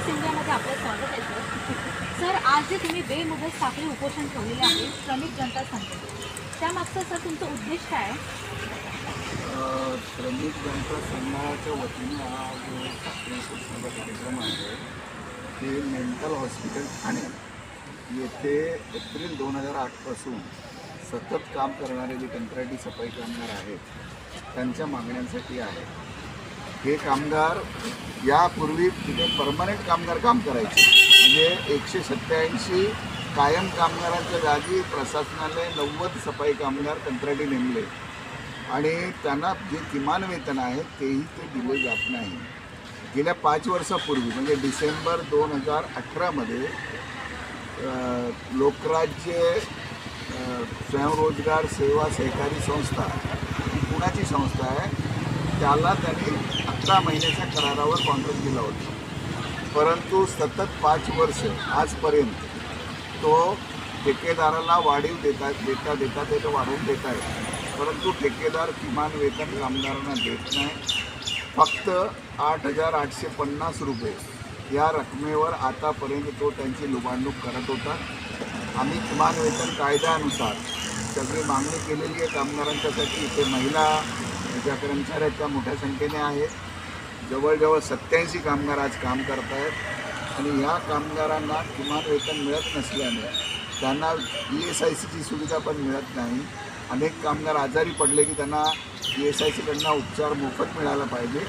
News इंडियामध्ये आपलं स्वागत आहे सर सर आज जे तुम्ही बेमुदत साखळी उपोषण ठेवलेले आहे श्रमिक जनता संघ त्यामागचं सर तुमचं उद्देश काय आहे? श्रमिक जनता संघाच्या वतीने हा जो साखळी उपोषणाचा कार्यक्रम आहे ते मेंटल हॉस्पिटल ठाणे. येथे एप्रिल दोन हजार आठपासून सतत काम करणारे जे कंत्राटी सफाई कामगार आहेत त्यांच्या मागण्यांसाठी आहे. हे कामगार यापूर्वी तिथे परमनंट कामगार काम करायचे. म्हणजे एकशे सत्त्याऐंशी कायम कामगारांच्या जागी प्रशासनाने नव्वद सफाई कामगार कंत्राटी नेमले. आणि त्यांना जे किमान वेतन आहे तेही ते दिले जात नाही. गेल्या पाच वर्षापूर्वी म्हणजे डिसेंबर दोन हजार अठरामध्ये लोकराज्य स्वयंरोजगार सेवा सहकारी संस्था ही पुण्याची संस्था आहे. त्याला त्यांनी अकरा महिन्याच्या करारावर कॉन्ट्रॅक्ट दिला होता. परंतु सतत पाच वर्ष आजपर्यंत तो ठेकेदाराला वाढीव देता देता देता ते तो वाढवून देत आहे. परंतु ठेकेदार किमान वेतन कामगारांना देत नाही. फक्त आठ हजार आठशे पन्नास रुपये या रकमेवर आतापर्यंत तो त्यांची लुबाडणूक करत होता. आम्ही किमान वेतन कायद्यानुसार सगळी मागणी केलेली आहे कामगारांच्यासाठी. इथे महिला ज्या कर्मचाऱ्या त्या मोठ्या संख्येने आहेत. जवळजवळ सत्याऐंशी कामगार आज काम करत आहेत आणि या कामगारांना किमान वेतन मिळत नसल्याने त्यांना ई एस आय सीची सुविधा पण मिळत नाही. अनेक कामगार आजारी पडले की त्यांना ई एस आय सीकडनं उपचार मोफत मिळाला पाहिजे.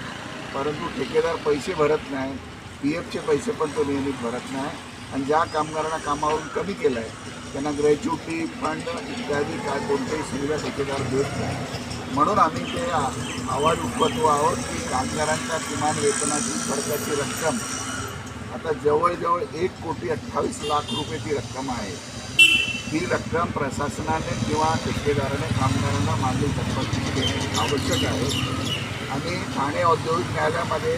परंतु ठेकेदार पैसे भरत नाही. पी एफचे पैसे पण तो नियमित भरत नाही. आणि ज्या कामगारांना कामावरून कमी केलं आहे त्यांना ग्रॅच्युटी फंड इत्यादी काय कोणत्याही सुविधा ठेकेदार देत नाही. म्हणून आम्ही ते आवाज उठवतो आहोत की कामगारांच्या किमान वेतनाची फरकाची रक्कम आता जवळजवळ एक कोटी अठ्ठावीस लाख रुपये ती रक्कम आहे. ही रक्कम प्रशासनाने किंवा ठेकेदाराने कामगारांना मागणी थकबाकी देणे आवश्यक आहे. आणि ठाणे औद्योगिक न्यायालयामध्ये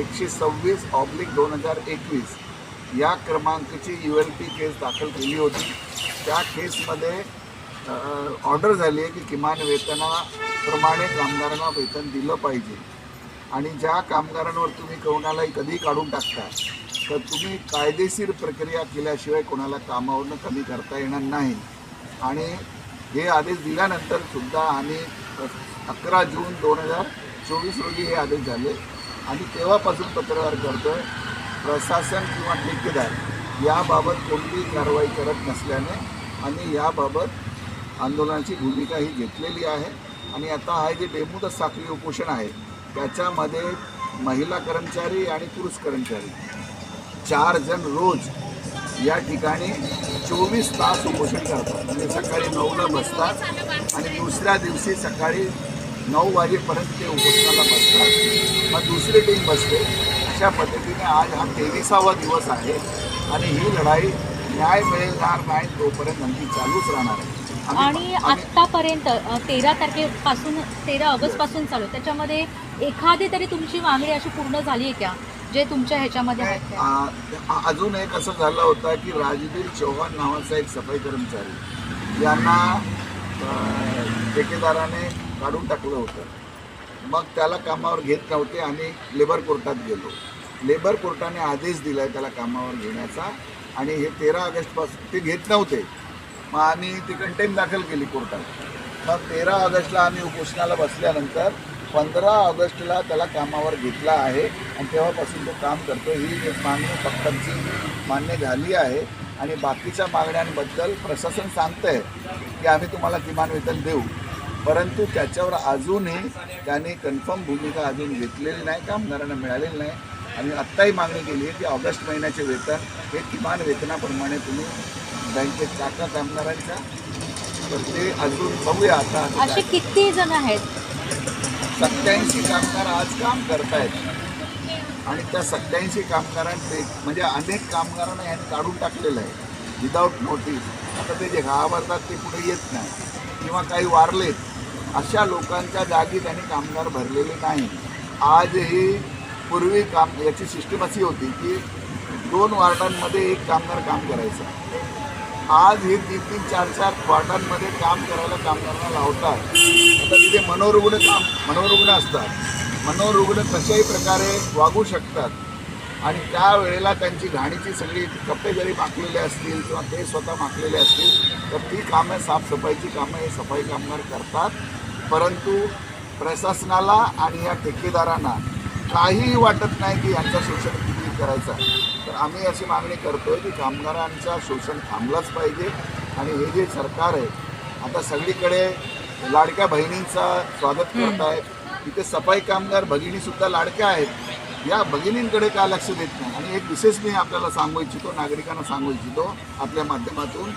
एकशे सव्वीस ऑब्लिक दोन हजार एकवीस या क्रमांकाची यू एल पी केस दाखल केली होती. त्या केसमध्ये ऑर्डर झाली आहे की किमान वेतनाप्रमाणे कामगारांना वेतन दिलं पाहिजे. आणि ज्या कामगारांवर तुम्ही कोणालाही कधी काढून टाकता तर तुम्ही कायदेशीर प्रक्रिया केल्याशिवाय कोणाला कामावरनं कमी करता येणार नाही. आणि हे आदेश दिल्यानंतर सुद्धा आम्ही अकरा जून दोन हजार चोवीस रोजी हे आदेश झाले. आणि तेव्हापासून पत्रव्यवहार आहे प्रशासन किंवा ठेकेदार याबाबत कोणतीही कारवाई करत नसल्याने आम्ही याबाबत आंदोलनाची भूमिका ही घेतलेली आहे. आणि आता हा जे बेमुदत साखळी उपोषण आहे त्याच्यामध्ये महिला कर्मचारी आणि पुरुष कर्मचारी. चार जण रोज या ठिकाणी चोवीस तास उपोषण करतात. म्हणजे सकाळी नऊला बसतात आणि दुसऱ्या दिवशी सकाळी नऊ वाजेपर्यंत ते उपोषणाला बसतात. मग दुसरी टीम बसते. अशा पद्धतीने आज हा तेविसावा दिवस आहे. आणि ही लढाई न्याय मिळणार नाही तोपर्यंत आमची चालूच राहणार आहे. आणि आत्तापर्यंत तेरा तारखेपासून तेरा ऑगस्टपासून चालू आहे. त्याच्यामध्ये एखादी तरी तुमची मागणी अशी पूर्ण झाली आहे का जे तुमच्या ह्याच्यामध्ये अजून एक असं झालं होतं की राजवीर चौहान नावाचा एक सफाई कर्मचारी यांना ठेकेदाराने काढून टाकलं होतं. मग त्याला कामावर घेत नव्हते आणि लेबर कोर्टात गेलो. लेबर कोर्टाने आदेश दिला आहे त्याला कामावर घेण्याचा आणि हे तेरा ऑगस्टपासून ते घेत नव्हते. मग आम्ही ती कंटेन दाखल केली कोर्टात. मग तेरा ऑगस्टला आम्ही उपोषणाला बसल्यानंतर पंधरा ऑगस्टला त्याला कामावर घेतला आहे आणि तेव्हापासून तो काम करतो ही एक मागणी फक्त मान्य झाली आहे. आणि बाकीच्या मागण्यांबद्दल प्रशासन सांगतं आहे की आम्ही तुम्हाला किमान वेतन देऊ. परंतु त्याच्यावर अजूनही त्यांनी कन्फर्म भूमिका अजून घेतलेली नाही कामगारांना मिळालेली नाही. आणि आत्ताही मागणी केली आहे की ऑगस्ट महिन्याचे वेतन हे किमान वेतनाप्रमाणे तुम्ही बँकेत टाका कामगारांच्या तर ते अजून बघूया आता. असे किती जण आहेत? सत्याऐंशी कामगार आज काम करतायत. आणि त्या सत्याऐंशी कामगारांपैकी म्हणजे अनेक कामगारांना यांनी काढून टाकलेलं आहे. विदाऊट नोटीस आता ते जे घाबरतात ते पुढे येत नाही. किंवा काही वारलेत अशा लोकांच्या जागी त्यांनी कामगार भरलेले नाही. आजही पूर्वी काम याची सिस्टीम अशी होती की दोन वार्डांमध्ये एक कामगार काम करायचा. आज हे तीन तीन चार चार वार्डांमध्ये काम करायला कामगारांना लावतात. आता तिथे मनोरुग्ण काम मनोरुग्ण असतात. मनोरुग्ण कशाही प्रकारे वागू शकतात. आणि त्यावेळेला त्यांची घाणीची सगळी कप्पे जरी माखलेले असतील किंवा ते स्वतः माखलेले असतील तर ती कामं साफसफाईची कामं हे सफाई कामगार करतात. परंतु प्रशासनाला आणि या ठेकेदारांना काहीही वाटत नाही की यांचं शोषण किती करायचं आहे. तर आम्ही अशी मागणी करतोय की कामगारांचं शोषण थांबलंच पाहिजे आणि हे जे सरकार आहे आता सगळीकडे लाडक्या बहिणींचा स्वागत करत आहेत तिथे सफाई कामगार भगिनीसुद्धा लाडक्या आहेत. या भगिनींकडे का लक्ष देत नाही? आणि एक विशेष मी आपल्याला सांगू इच्छितो नागरिकांना सांगू इच्छितो आपल्या माध्यमातून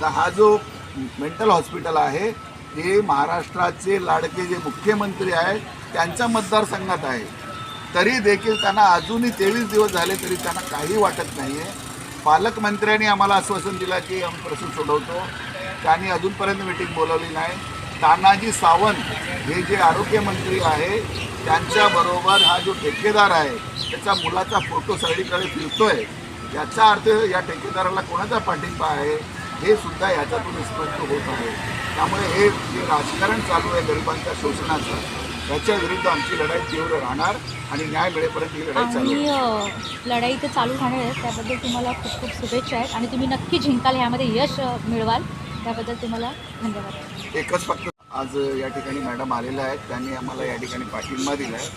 का हा जो मेंटल हॉस्पिटल आहे हे महाराष्ट्राचे लाडके जे मुख्यमंत्री आहेत त्यांच्या मतदारसंघात आहे. तरी देखील त्यांना अजूनही तेवीस दिवस झाले तरी त्यांना काही वाटत नाही आहे पालकमंत्र्यांनी आम्हाला आश्वासन दिलं की आम्ही प्रश्न सोडवतो. त्यांनी अजूनपर्यंत मिटिंग बोलवली नाही. तानाजी सावंत हे जे आरोग्यमंत्री आहे त्यांच्याबरोबर हा जो ठेकेदार आहे त्याच्या मुलाचा फोटो सगळीकडे फिरतोय. याचा अर्थ या ठेकेदाराला कोणाचा पाठिंबा आहे हे सुद्धा याच्यातून स्पष्ट होत आहे. त्यामुळे हे जे राजकारण चालू आहे गरिबांच्या शोषणाचं त्याच्या विरुद्ध आमची लढाई तीव्र राहणार आणि न्याय मिळेपर्यंत ही लढाई चालू आणि आहे. अ, लढाई तर चालू राहणार आहे. त्याबद्दल तुम्हाला खूप खूप शुभेच्छा आहेत आणि तुम्ही नक्की जिंकाल ह्यामध्ये यश अ, मिळवाल. त्याबद्दल तुम्हाला धन्यवाद. एकच फक्त आज या ठिकाणी मॅडम आलेल्या आहेत. त्यांनी आम्हाला या ठिकाणी पाठिंबा दिला आहे.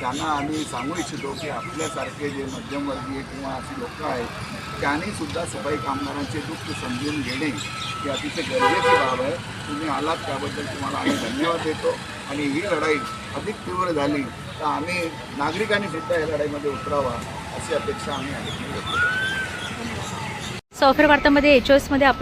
त्यांना आम्ही सांगू इच्छितो की आपल्यासारखे जे मध्यमवर्गीय किंवा अशी लोक आहेत त्यांनी सुद्धा सफाई कामगारांचे दुःख समजून घेणे ही अतिशय गरजेची बाब आहे. तुम्ही आलात त्याबद्दल तुम्हाला आम्ही धन्यवाद देतो. आणि ही लढाई अधिक तीव्र झाली तर आम्ही नागरिकांनी सुद्धा या लढाईमध्ये उतरावा अशी अपेक्षा आम्ही या ठिकाणी वार्तामध्ये एच ओ एसमध्ये आपलं